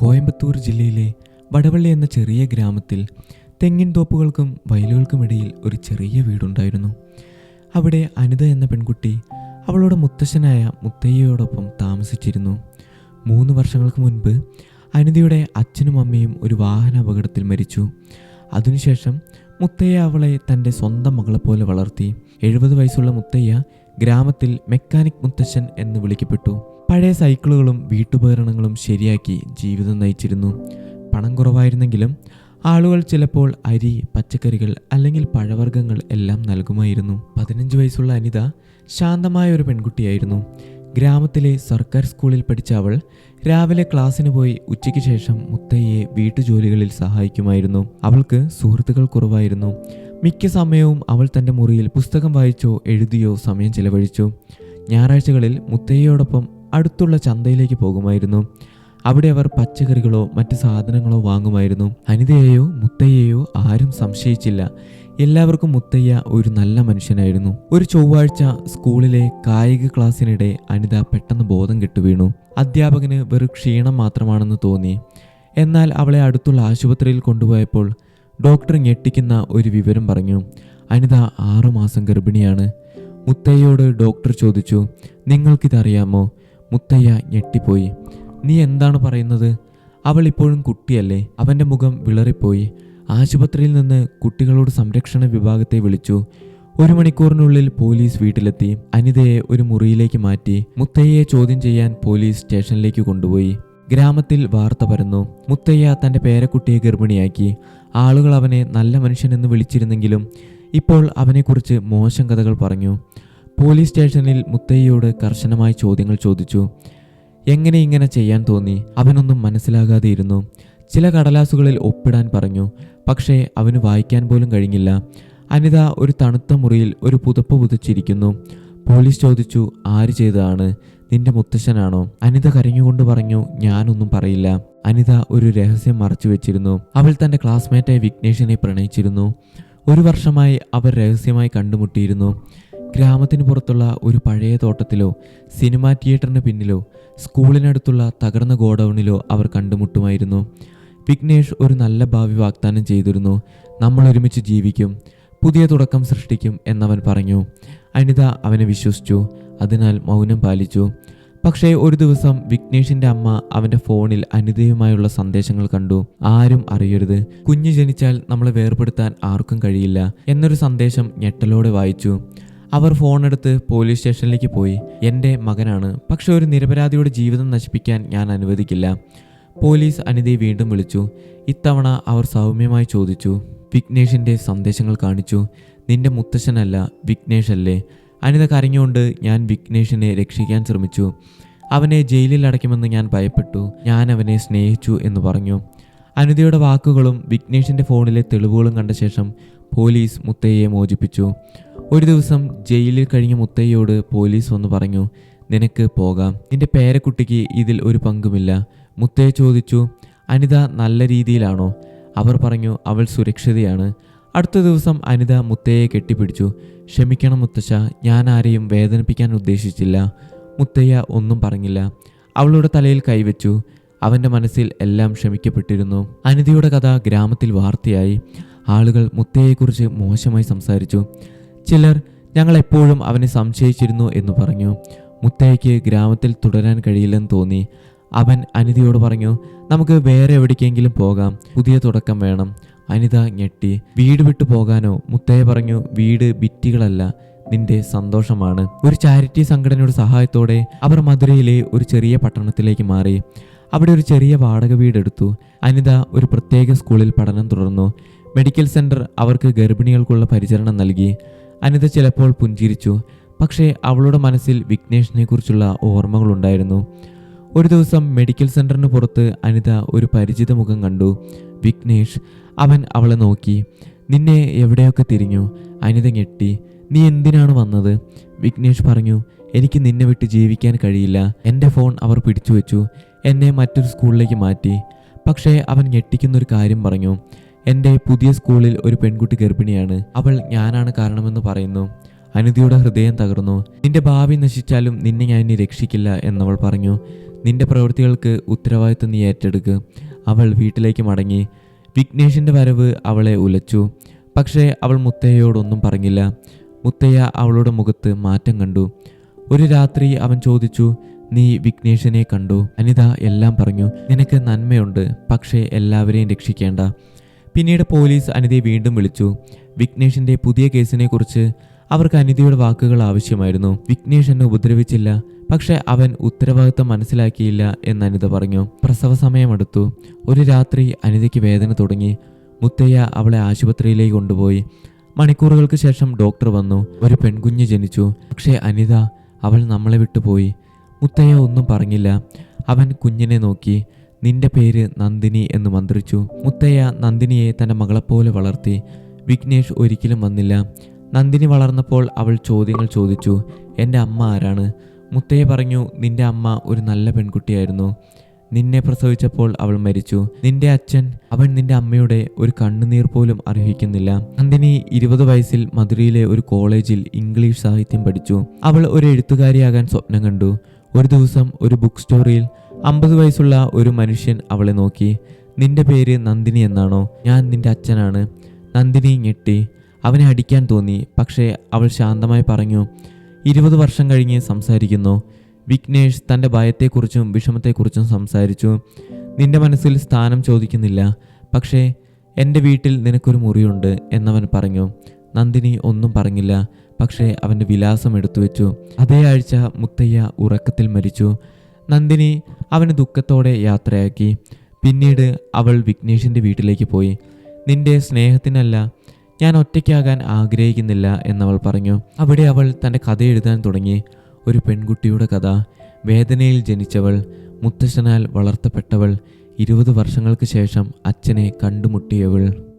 കോയമ്പത്തൂർ ജില്ലയിലെ വടവള്ളി എന്ന ചെറിയ ഗ്രാമത്തിൽ തെങ്ങിൻ തോപ്പുകൾക്കും വയലുകൾക്കുമിടയിൽ ഒരു ചെറിയ വീടുണ്ടായിരുന്നു. അവിടെ അനിത എന്ന പെൺകുട്ടി അവളുടെ മുത്തശ്ശനായ മുത്തയ്യയോടൊപ്പം താമസിച്ചിരുന്നു. മൂന്ന് വർഷങ്ങൾക്ക് മുൻപ് അനിതയുടെ അച്ഛനും അമ്മയും ഒരു വാഹന അപകടത്തിൽ മരിച്ചു. അതിനുശേഷം മുത്തയ്യ അവളെ തന്റെ സ്വന്തം മകളെപ്പോലെ വളർത്തി. എഴുപത് വയസ്സുള്ള മുത്തയ്യ ഗ്രാമത്തിൽ മെക്കാനിക് മുത്തശ്ശൻ എന്ന് വിളിക്കപ്പെട്ടു. പഴയ സൈക്കിളുകളും വീട്ടുപകരണങ്ങളും ശരിയാക്കി ജീവിതം നയിച്ചിരുന്നു. പണം കുറവായിരുന്നെങ്കിലും ആളുകൾ ചിലപ്പോൾ അരി പച്ചക്കറികൾ അല്ലെങ്കിൽ പഴവർഗങ്ങൾ എല്ലാം നൽകുമായിരുന്നു. പതിനഞ്ച് വയസ്സുള്ള അനിത ശാന്തമായ ഒരു പെൺകുട്ടിയായിരുന്നു. ഗ്രാമത്തിലെ സർക്കാർ സ്കൂളിൽ പഠിച്ച അവൾ രാവിലെ ക്ലാസ്സിന് പോയി ഉച്ചയ്ക്ക് ശേഷം മുത്തയ്യെ വീട്ടുജോലികളിൽ സഹായിക്കുമായിരുന്നു. അവൾക്ക് സുഹൃത്തുക്കൾ കുറവായിരുന്നു. മിക്ക സമയവും അവൾ തന്റെ മുറിയിൽ പുസ്തകം വായിച്ചോ എഴുതിയോ സമയം ചിലവഴിച്ചു. ഞായറാഴ്ചകളിൽ മുത്തയ്യയോടൊപ്പം അടുത്തുള്ള ചന്തയിലേക്ക് പോകുമായിരുന്നു. അവിടെ അവർ പച്ചക്കറികളോ മറ്റ് സാധനങ്ങളോ വാങ്ങുമായിരുന്നു. അനിതയെയോ മുത്തയ്യയോ ആരും സംശയിച്ചില്ല. എല്ലാവർക്കും മുത്തയ്യ ഒരു നല്ല മനുഷ്യനായിരുന്നു. ഒരു ചൊവ്വാഴ്ച സ്കൂളിലെ കായിക ക്ലാസ്സിനിടെ അനിത പെട്ടെന്ന് ബോധം കെട്ടുവീണു അധ്യാപകന് വെറും ക്ഷീണം മാത്രമാണെന്ന് തോന്നി. എന്നാൽ അവളെ അടുത്തുള്ള ആശുപത്രിയിൽ കൊണ്ടുപോയപ്പോൾ ഡോക്ടർ ഞെട്ടിക്കുന്ന ഒരു വിവരം പറഞ്ഞു. അനിത ആറുമാസം ഗർഭിണിയാണ്. മുത്തയ്യോട് ഡോക്ടർ ചോദിച്ചു നിങ്ങൾക്കിതറിയാമോ? മുത്തയ്യ ഞെട്ടിപ്പോയി. നീ എന്താണ് പറയുന്നത്? അവൾ ഇപ്പോഴും കുട്ടിയല്ലേ. അവന്റെ മുഖം വിളറിപ്പോയി. ആശുപത്രിയിൽ നിന്ന് കുട്ടികളോട് സംരക്ഷണ വിഭാഗത്തെ വിളിച്ചു. ഒരു മണിക്കൂറിനുള്ളിൽ പോലീസ് വീട്ടിലെത്തി. അനിതയെ ഒരു മുറിയിലേക്ക് മാറ്റി. മുത്തയ്യയെ ചോദ്യം ചെയ്യാൻ പോലീസ് സ്റ്റേഷനിലേക്ക് കൊണ്ടുപോയി. ഗ്രാമത്തിൽ വാർത്ത പരന്നു. മുത്തയ്യ തന്റെ പേരക്കുട്ടിയെ ഗർഭിണിയാക്കി. ആളുകൾ അവനെ നല്ല മനുഷ്യനെന്ന് വിളിച്ചിരുന്നെങ്കിലും ഇപ്പോൾ അവനെക്കുറിച്ച് മോശം കഥകൾ പറഞ്ഞു. പോലീസ് സ്റ്റേഷനിൽ മുത്തയ്യയോട് കർശനമായ ചോദ്യങ്ങൾ ചോദിച്ചു. എങ്ങനെ ഇങ്ങനെ ചെയ്യാൻ തോന്നി? അവനൊന്നും മനസ്സിലാകാതെ ഇരുന്നു. ചില കടലാസുകളിൽ ഒപ്പിടാൻ പറഞ്ഞു. പക്ഷേ അവന് വായിക്കാൻ പോലും കഴിഞ്ഞില്ല. അനിത ഒരു തണുത്ത മുറിയിൽ ഒരു പുതപ്പ് പുതച്ചിരിക്കുന്നു. പോലീസ് ചോദിച്ചു ആര് ചെയ്തതാണ്? നിന്റെ മുത്തശ്ശനാണോ? അനിത കരഞ്ഞുകൊണ്ട് പറഞ്ഞു ഞാനൊന്നും പറയില്ല. അനിത ഒരു രഹസ്യം മറച്ചു വെച്ചിരുന്നു. അവൾ തന്റെ ക്ലാസ്മേറ്റായ വിഘ്നേഷിനെ പ്രണയിച്ചിരുന്നു. ഒരു വർഷമായി അവർ രഹസ്യമായി കണ്ടുമുട്ടിയിരുന്നു. ഗ്രാമത്തിന് പുറത്തുള്ള ഒരു പഴയ തോട്ടത്തിലോ സിനിമാ തിയേറ്ററിന് പിന്നിലോ സ്കൂളിനടുത്തുള്ള തകർന്ന ഗോഡൌണിലോ അവർ കണ്ടുമുട്ടുമായിരുന്നു. വിഘ്നേഷ് ഒരു നല്ല ഭാവി വാഗ്ദാനം ചെയ്തിരുന്നു. നമ്മൾ ഒരുമിച്ച് ജീവിക്കും പുതിയ തുടക്കം സൃഷ്ടിക്കും എന്നവൻ പറഞ്ഞു. അനിത അവനെ വിശ്വസിച്ചു. അതിനാൽ മൗനം പാലിച്ചു. പക്ഷേ ഒരു ദിവസം വിഘ്നേഷിന്റെ അമ്മ അവന്റെ ഫോണിൽ അനിതയുമായുള്ള സന്ദേശങ്ങൾ കണ്ടു. ആരും അറിയരുത്. കുഞ്ഞ് ജനിച്ചാൽ നമ്മളെ വേർപെടുത്താൻ ആർക്കും കഴിയില്ല എന്നൊരു സന്ദേശം ഞെട്ടലോടെ വായിച്ചു. അവർ ഫോണെടുത്ത് പോലീസ് സ്റ്റേഷനിലേക്ക് പോയി. എന്റെ മകനാണ്. പക്ഷെ ഒരു നിരപരാധിയുടെ ജീവിതം നശിപ്പിക്കാൻ ഞാൻ അനുവദിക്കില്ല പോലീസ് അനിതയെ വീണ്ടും വിളിച്ചു. ഇത്തവണ അവർ സൗമ്യമായി ചോദിച്ചു. വിഘ്നേഷിന്റെ സന്ദേശങ്ങൾ കാണിച്ചു. നിന്റെ മുത്തശ്ശനല്ല വിഘ്നേഷ് അല്ലേ അനിത കരഞ്ഞുകൊണ്ട് ഞാൻ വിഘ്നേഷിനെ രക്ഷിക്കാൻ ശ്രമിച്ചു. അവനെ ജയിലിൽ അടയ്ക്കുമെന്ന് ഞാൻ ഭയപ്പെട്ടു. ഞാൻ അവനെ സ്നേഹിച്ചു എന്ന് പറഞ്ഞു. അനിതയുടെ വാക്കുകളും വിഘ്നേഷിന്റെ ഫോണിലെ തെളിവുകളും കണ്ട ശേഷം പോലീസ് മുത്തയ്യെ മോചിപ്പിച്ചു. ഒരു ദിവസം ജയിലിൽ കഴിഞ്ഞ മുത്തയ്യോട് പോലീസ് വന്ന് പറഞ്ഞു നിനക്ക് പോകാം. നിന്റെ പേരക്കുട്ടിക്ക് ഇതിൽ ഒരു പങ്കുമില്ല. മുത്തയ്യ ചോദിച്ചു അനിത നല്ല രീതിയിലാണോ? അവർ പറഞ്ഞു അവൾ സുരക്ഷിതയാണ്. അടുത്ത ദിവസം അനിത മുത്തയെ കെട്ടിപ്പിടിച്ചു. ക്ഷമിക്കണം മുത്തശ്ശ ഞാൻ ആരെയും വേദനിപ്പിക്കാൻ ഉദ്ദേശിച്ചില്ല. മുത്തയ്യ ഒന്നും പറഞ്ഞില്ല. അവളുടെ തലയിൽ കൈവച്ചു. അവന്റെ മനസ്സിൽ എല്ലാം ക്ഷമിക്കപ്പെട്ടിരുന്നു. അനിതയുടെ കഥ ഗ്രാമത്തിൽ വാർത്തയായി. ആളുകൾ മുത്തയ്യെക്കുറിച്ച് മോശമായി സംസാരിച്ചു. ചിലർ ഞങ്ങൾ എപ്പോഴും അവനെ സംശയിച്ചിരുന്നു എന്ന് പറഞ്ഞു. മുത്തയ്യയ്ക്ക് ഗ്രാമത്തിൽ തുടരാൻ കഴിയില്ലെന്ന് തോന്നി. അവൻ അനിതയോട് പറഞ്ഞു നമുക്ക് വേറെ എവിടേക്കെങ്കിലും പോകാം. പുതിയ തുടക്കം വേണം. അനിത ഞെട്ടി വീട് വിട്ടു പോകാനോ? മുത്തയ്യ പറഞ്ഞു വീട് ഭിത്തികളല്ല നിന്റെ സന്തോഷമാണ്. ഒരു ചാരിറ്റി സംഘടനയുടെ സഹായത്തോടെ അവർ മധുരയിലെ ഒരു ചെറിയ പട്ടണത്തിലേക്ക് മാറി. അവിടെ ഒരു ചെറിയ വാടക വീടെടുത്തു അനിത ഒരു പ്രത്യേക സ്കൂളിൽ പഠനം തുടർന്നു. മെഡിക്കൽ സെന്റർ അവർക്ക് ഗർഭിണികൾക്കുള്ള പരിചരണം നൽകി. അനിത ചിലപ്പോൾ പുഞ്ചിരിച്ചു. പക്ഷേ അവളുടെ മനസ്സിൽ വിഘ്നേഷിനെ കുറിച്ചുള്ള ഓർമ്മകളുണ്ടായിരുന്നു. ഒരു ദിവസം മെഡിക്കൽ സെന്ററിന് പുറത്ത് അനിത ഒരു പരിചിത മുഖം കണ്ടു. വിഘ്നേഷ് അവൻ അവളെ നോക്കി. നിന്നെ എവിടെയൊക്കെ തിരിഞ്ഞു? അനിത ഞെട്ടി. നീ എന്തിനാണ് വന്നത്? വിഘ്നേഷ് പറഞ്ഞു. എനിക്ക് നിന്നെ വിട്ട് ജീവിക്കാൻ കഴിയില്ല. എന്റെ ഫോൺ അവർ പിടിച്ചു വെച്ചു. എന്നെ മറ്റൊരു സ്കൂളിലേക്ക് മാറ്റി. പക്ഷേ അവൻ ഞെട്ടിക്കുന്നൊരു കാര്യം പറഞ്ഞു. എന്റെ പുതിയ സ്കൂളിൽ ഒരു പെൺകുട്ടി ഗർഭിണിയാണ്. അവൾ ഞാനാണ് കാരണമെന്ന് പറയുന്നു. അനിതയുടെ ഹൃദയം തകർന്നു. നിന്റെ ഭാവി നശിച്ചാലും നിന്നെ ഞാൻ ഇനി രക്ഷിക്കില്ല എന്നവൾ പറഞ്ഞു. നിന്റെ പ്രവൃത്തികൾക്ക് ഉത്തരവാദിത്വം നീ ഏറ്റെടുക്കുക അവൾ വീട്ടിലേക്ക് മടങ്ങി. വിഘ്നേഷിന്റെ വരവ് അവളെ ഉലച്ചു. പക്ഷേ അവൾ മുത്തയ്യയോടൊന്നും പറഞ്ഞില്ല. മുത്തയ്യ അവളുടെ മുഖത്ത് മാറ്റം കണ്ടു. ഒരു രാത്രി അവൻ ചോദിച്ചു നീ വിഘ്നേഷിനെ കണ്ടു? അനിത എല്ലാം പറഞ്ഞു നിനക്ക് നന്മയുണ്ട് പക്ഷേ എല്ലാവരെയും രക്ഷിക്കേണ്ട. പിന്നീട് പോലീസ് അനിതയെ വീണ്ടും വിളിച്ചു. വിഘ്നേഷിന്റെ പുതിയ കേസിനെ കുറിച്ച് അവർക്ക് അനിതയുടെ വാക്കുകൾ ആവശ്യമായിരുന്നു. വിഘ്നേഷ് എന്നെ ഉപദ്രവിച്ചില്ല. പക്ഷെ അവൻ ഉത്തരവാദിത്തം മനസ്സിലാക്കിയില്ല എന്ന് അനിത പറഞ്ഞു. പ്രസവ സമയമെടുത്തു. ഒരു രാത്രി അനിതയ്ക്ക് വേദന തുടങ്ങി. മുത്തയ്യ അവളെ ആശുപത്രിയിലേക്ക് കൊണ്ടുപോയി. മണിക്കൂറുകൾക്ക് ശേഷം ഡോക്ടർ വന്നു. ഒരു പെൺകുഞ്ഞ് ജനിച്ചു. പക്ഷേ അനിത അവൾ നമ്മളെ വിട്ടുപോയി. മുത്തയ്യ ഒന്നും പറഞ്ഞില്ല. അവൻ കുഞ്ഞിനെ നോക്കി. നിന്റെ പേര് നന്ദിനി എന്ന് മന്ത്രിച്ചു. മുത്തയ്യ നന്ദിനിയെ തന്റെ മകളെപ്പോലെ വളർത്തി. വിഘ്നേഷ് ഒരിക്കലും വന്നില്ല. നന്ദിനി വളർന്നപ്പോൾ അവൾ ചോദ്യങ്ങൾ ചോദിച്ചു എന്റെ അമ്മ ആരാണ്? മുത്തയ്യ പറഞ്ഞു നിന്റെ അമ്മ ഒരു നല്ല പെൺകുട്ടിയായിരുന്നു. നിന്നെ പ്രസവിച്ചപ്പോൾ അവൾ മരിച്ചു. നിന്റെ അച്ഛൻ അവൻ നിന്റെ അമ്മയുടെ ഒരു കണ്ണുനീർ പോലും അർഹിക്കുന്നില്ല നന്ദിനി ഇരുപത് വയസ്സിൽ മധുരയിലെ ഒരു കോളേജിൽ ഇംഗ്ലീഷ് സാഹിത്യം പഠിച്ചു. അവൾ ഒരു എഴുത്തുകാരിയാകാൻ സ്വപ്നം കണ്ടു. ഒരു ദിവസം ഒരു ബുക്ക് സ്റ്റോറിൽ അമ്പത് വയസ്സുള്ള ഒരു മനുഷ്യൻ അവളെ നോക്കി. നിന്റെ പേര് നന്ദിനി എന്നാണോ? ഞാൻ നിന്റെ അച്ഛനാണ്. നന്ദിനി ഞെട്ടി അവനെ അടിക്കാൻ തോന്നി. പക്ഷേ അവൾ ശാന്തമായി പറഞ്ഞു ഇരുപത് വർഷം കഴിഞ്ഞ് സംസാരിക്കുന്നു. വിഘ്നേഷ് തന്റെ ഭയത്തെക്കുറിച്ചും വിഷമത്തെക്കുറിച്ചും സംസാരിച്ചു. നിന്റെ മനസ്സിൽ സ്ഥാനം ചോദിക്കുന്നില്ല. പക്ഷേ എന്റെ വീട്ടിൽ നിനക്കൊരു മുറിയുണ്ട് എന്നവൻ പറഞ്ഞു. നന്ദിനി ഒന്നും പറഞ്ഞില്ല. പക്ഷേ അവന്റെ വിലാസം എടുത്തു വെച്ചു. അതേ ആഴ്ച മുത്തയ്യ ഉറക്കത്തിൽ മരിച്ചു. നന്ദിനി അവന് ദുഃഖത്തോടെ യാത്രയാക്കി. പിന്നീട് അവൾ വിഘ്നേഷിന്റെ വീട്ടിലേക്ക് പോയി. നിന്റെ സ്നേഹത്തിനല്ല ഞാൻ ഒറ്റയ്ക്കാകാൻ ആഗ്രഹിക്കുന്നില്ല എന്നവൾ പറഞ്ഞു. അവിടെ അവൾ തന്റെ കഥ എഴുതാൻ തുടങ്ങി. ഒരു പെൺകുട്ടിയുടെ കഥ. വേദനയിൽ ജനിച്ചവൾ മുത്തശ്ശനാൽ വളർത്തപ്പെട്ടവൾ ഇരുപത് വർഷങ്ങൾക്ക് ശേഷം അച്ഛനെ കണ്ടുമുട്ടിയവൾ.